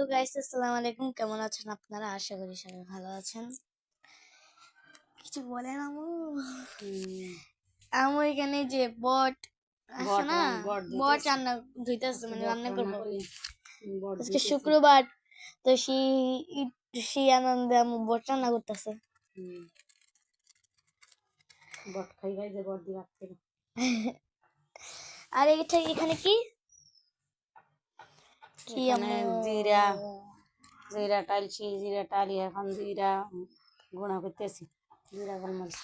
Hello guys আসসালামু আলাইকুম কেমন আছেন আপনারা? আশা করি সবাই ভালো আছেন। কিছু বলেন আমু আমু এখানে যে বট আছে না? হ্যাঁ, বট বট। রান্না ধুইতেছে মানে রান্না করব। আজকে শুক্রবার তো সেই সেই আনন্দে আমু বট রান্না করতেছে। বট খাই খাই যে বট দিয়ে রাখতে আর এটা এখানে কি? এখানে জিরা জিরা টালছি জিরা টালি এখন জিরা গুঁড়া করতেছি জিরা গোলমরিচ।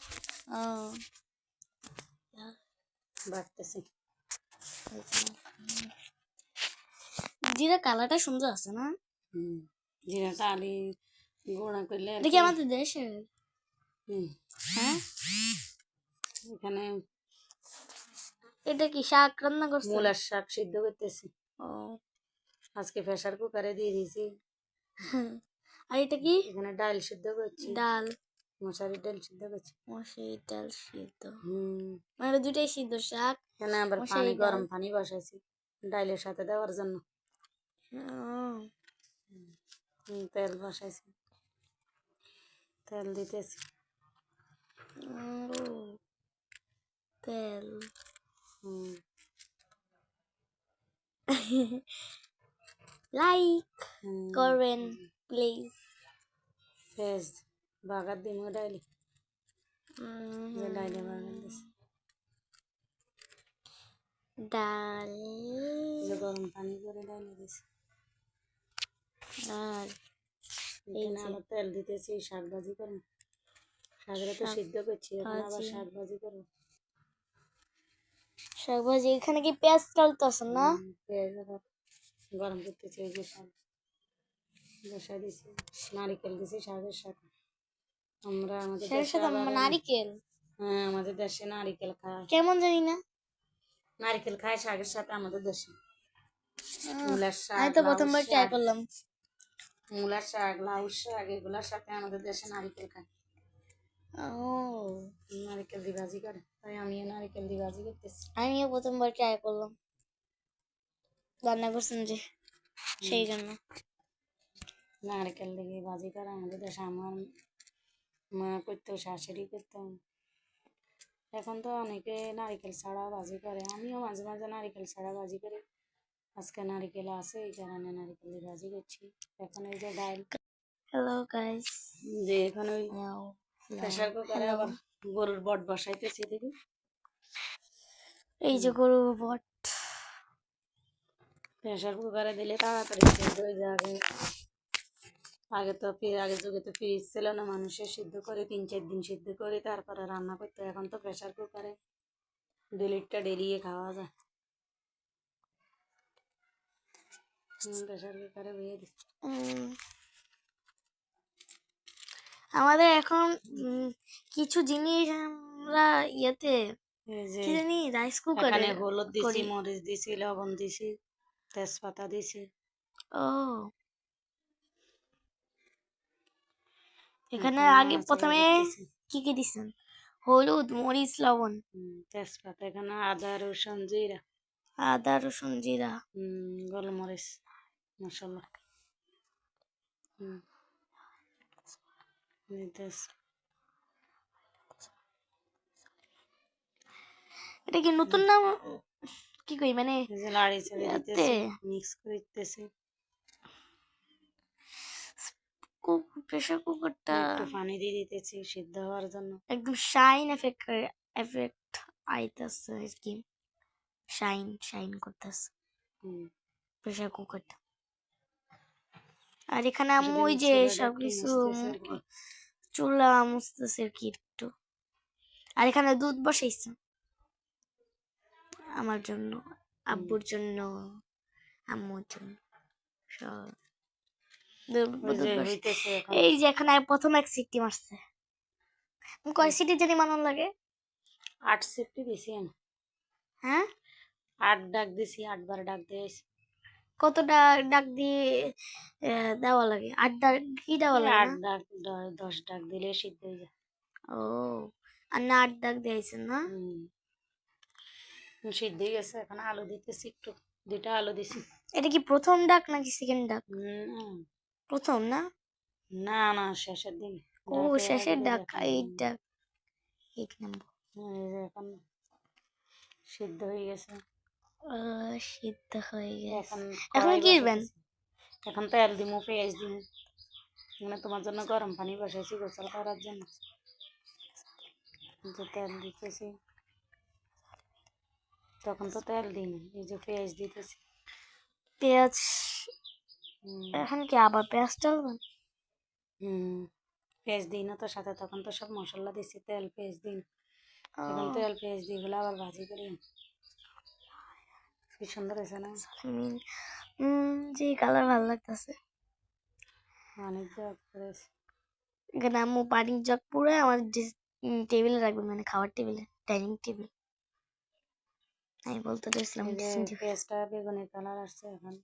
বাটতেছি জিরা কালারটা সুন্দর আছে না। জিরা টালি গুঁড়া করলে কি- আমাদের দেশের। হ্যাঁ? এখানে এটা কি শাক রান্না করছে মূলার শাক সিদ্ধ করতেছি। ও। আজকে প্রেসার কুকারে দিয়ে দিয়েছি। আর এটা কি? এখানে ডাল সিদ্ধ করছি। ডাল। মশারির ডাল সিদ্ধ করছি। মশাই ডাল সিদ্ধ। হুম। মানে দুটাই সিদ্ধ শাক এখানে আবার পানি গরম পানি বসাইছি ডাইলের সাথে দেওয়ার জন্য। হুম, তেল বসাইছি। তেল দিতেছি। তেল। হুম, লাইক করবেন প্লিজ পেঁয়াজ বাগার দিমু ডাইলে ডাইলে বাগার দিছি ডাল গরম পানি করে ডাইলে দিছি আর আবার তেল দিতেছি শাক ভাজি করব। শাকরে তো সিদ্ধ করছি এখন আবার। শাক ভাজি করব। শাক ভাজি এখানে কি পেঁয়াজ চলতেছে না? পেঁয়াজ গরম করতেছি এই যে শাক দিছি নারিকেল দিছি শাকের সাথে আমরা আমাদের নারিকেল? হ্যাঁ আমাদের দেশে নারিকেল খায়। কেমন জানি না। নারিকেল খায় শাকের সাথে আমাদের দেশে। মূলার শাক আমি তো প্রথমবার ট্রাই করলাম। মূলার শাক লাউ শাক এগুলোর সাথে আমাদের দেশে নারিকেল খায়। ও। নারিকেল দিয়ে ভাজি করে। তাই আমিও নারিকেল দিয়ে ভাজি করতেছি। আমিও প্রথমবার ট্রাই করলাম। রান্না করছেন যে সেই জন্য। নারকেল দিয়ে ভাজি করে আমাদের দেশে আমার মা করতো শাশুড়ি করতো। এখন তো অনেকে নারকেল ছাড়া ভাজি করে। আমিও মাঝে মাঝে নারকেল ছাড়া ভাজি করি। আজকে নারকেল আছে এই কারণে নারকেল দিয়ে ভাজি করছি। এখন এই যে ডাল। হ্যালো গাইস যে এখন ওই প্রেশার কুকারে আবার গরুর বট বসাইতেছি দেখি। এই যে গরুর বট। প্রেশার কুকারে দিলে তাড়াতাড়ি সিদ্ধ হয়ে যাবে। আগে তো আগে যুগে তো ফ্রিজ ছিল না মানুষের সিদ্ধ করে তিন চার দিন সিদ্ধ করে তারপরে রান্না করতে। এখন তো প্রেশার কুকারে দু লিটার ডেলিয়ে খাওয়া যায়। প্রেশার কুকারে বইয়ে দিচ্ছি আমাদের এখন কিছু জিনিস আমরা ইয়েতে কি জানি রাইস কুকারে হলুদ দিছি মরিচ দিছি লবণ দিছি। তেজপাতা দিছি ও। এখানে আগে প্রথমে কি কি দিছেন? হলুদ মরিচ লবণ। তেজপাতা এখানে আদা রসুন জিরা। আদা রসুন জিরা। গোলমরিচ মশলা। এটা কি নতুন নাম কি কই মানে লাড়ি। মিক্স করে দিতেছি প্রেসার কুকারটা একটু পানি দিয়ে দিতেছি সিদ্ধ হওয়ার জন্য একদম শাইন এফেক্ট এফেক্ট আইতাছে আর কি শাইন শাইন করতেছে প্রেসার কুকারটা আর এখানে আম্মু ওই যে চুলাটা সব একটু কিছু মুছতেছে আর কি। চুলা মুছতেছে আর কি একটু আর এখানে দুধ বসাইছে আমার জন্য আব্বুর জন্য আম্মুর জন্য সব। এই যে এখানে প্রথম এক সিটি মারছে। কয় সিটি জানি মানান লাগে? আট সেফটি দিছি হ্যাঁ? আট ডাক দিছি আটবার ডাক দিয়েছি কতটা ডাক দিয়ে আহ, দেওয়া লাগে? আট ডাক কি দেওয়া লাগে আট ডাক দশ ডাক দিলে সিদ্ধ হয়ে যায়। ও আর না আট ডাক দিয়েছেন না? সিদ্ধ হয়ে গেছে এখন আলু দিতেছি একটু দুইটা আলু দিছি। এটা কি প্রথম ডাক নাকি সেকেন্ড ডাক? প্রথম না? না না শেষের দিকে ও শেষের ডাক এইট ডাক এইট নাম্বার। হুম, এই যে এখন সিদ্ধ হয়ে গেছে। সিদ্ধ হয়ে গেছে। এখন এখন কি দিবেন? এখন তেল দিমু পেঁয়াজ দিমু। মানে তোমার জন্য গরম পানি বসাইছি গোসল করার জন্য। তেল দিতেছি। তখন তো তেল দিই এই যে পেঁয়াজ দিতেছি। পেঁয়াজ এখন কি আবার পেঁয়াজ ডালবেন হুম পেঁয়াজ দিই না তো সাথে তখন তো সব মশলা দিছি তেল পেঁয়াজ দিই না। এখন তেল পেঁয়াজ দিয়ে গুলো আবার ভাজি করি। কি সুন্দর হয়েছে না? যে কালার ভালো লাগতেছে। অনেক জগ করেছে। এখানে আম্মু পানির জগ পুরো আমার টেবিলে রাখবে মানে খাওয়ার টেবিলে ডাইনিং টেবিল। আমি বলতে টেবিল পেঁয়াজটা বেগুনি কালার আসছে এখন।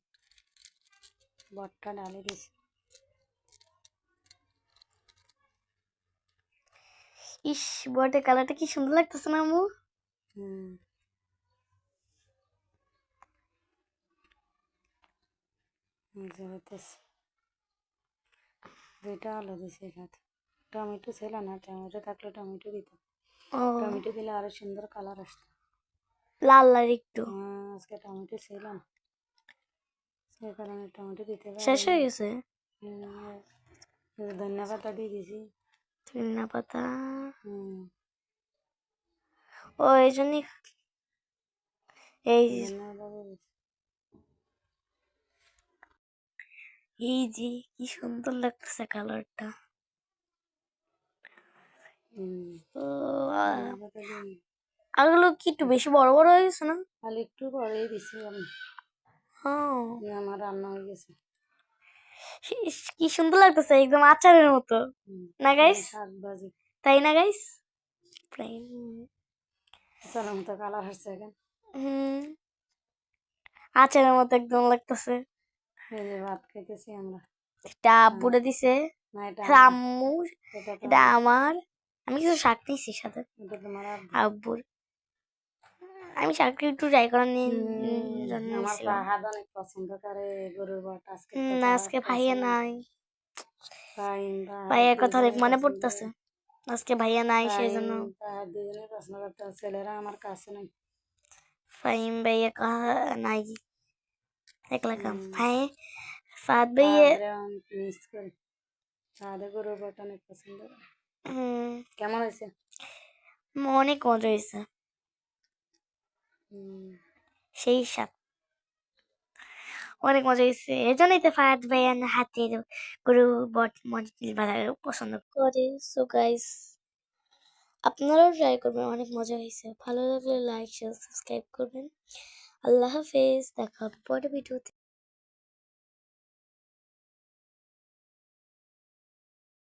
বটটা ডালে দিছি ইস বটের কালারটা কি সুন্দর লাগতেছে না হুম। হইতেছে। দুইটা আলু দিছি সাথে টমেটো ছিল না টমেটো থাকলে টমেটো দিতাম। টমেটো দিলে আরও সুন্দর কালার আসতো। লাল লাল একটু আজকে টমেটো ছিল না সে কারণে টমেটো দিতে শেষ হয়ে গেছে? ধনিয়া পাতা দিয়ে দিছি। ধনিয়া পাতা? ও এই জন্যই এই। এই যে কি সুন্দর লাগতেছে কালারটা। ও আগুলো কি একটু বেশি বড় বড় হয়ে গেছে না? আর একটু পরেই দিছি আমি। ও। আমার রান্না হয়ে গেছে। কি সুন্দর লাগতেছে একদম আচারের মতো। না গাইস তাই না গাইস চলার মতো কালার আসছে এখন। হুম। আচারের মতো একদম লাগতেছে। ভাত খেতেছি আমরা। এটা আব্বুরে দিছে। আম্মু এটা আমার। আমি কিছু শাক নিয়েছি সাথে। আব্বুর। আমি শাকটা একটু ট্রাই করার জন্য আমার অনেক পছন্দ করে গরুর বট আজকে ফাহাদ আজকে ভাইয়া নাই। ভাইয়ার কথা অনেক মনে পড়তেছে। আজকে ভাইয়া নাই সেই জন্য ফাহাদ পছন্দ করতে ছেলেরা আমার কাছে নাই। ফাহিম ভাইয়া কাহা নাই। একলা কাম। ভাই ফাদ ভাইয়া মিস করি। গরুর বট অনেক পছন্দ কেমন হয়েছে? অনেক মজা হয়েছে। সেই স্বাদ অনেক মজা হয়েছে। এই জন্যই তো ফাহাদ ভাইয়ান হাতের গরু বট মজা ভালো পছন্দ করে। সো গাইস আপনারাও ট্রাই করবেন, অনেক মজা হয়েছে। ভালো লাগলে লাইক শেয়ার সাবস্ক্রাইব করবেন। আল্লাহ হাফেজ, দেখা পরে ভিডিওতে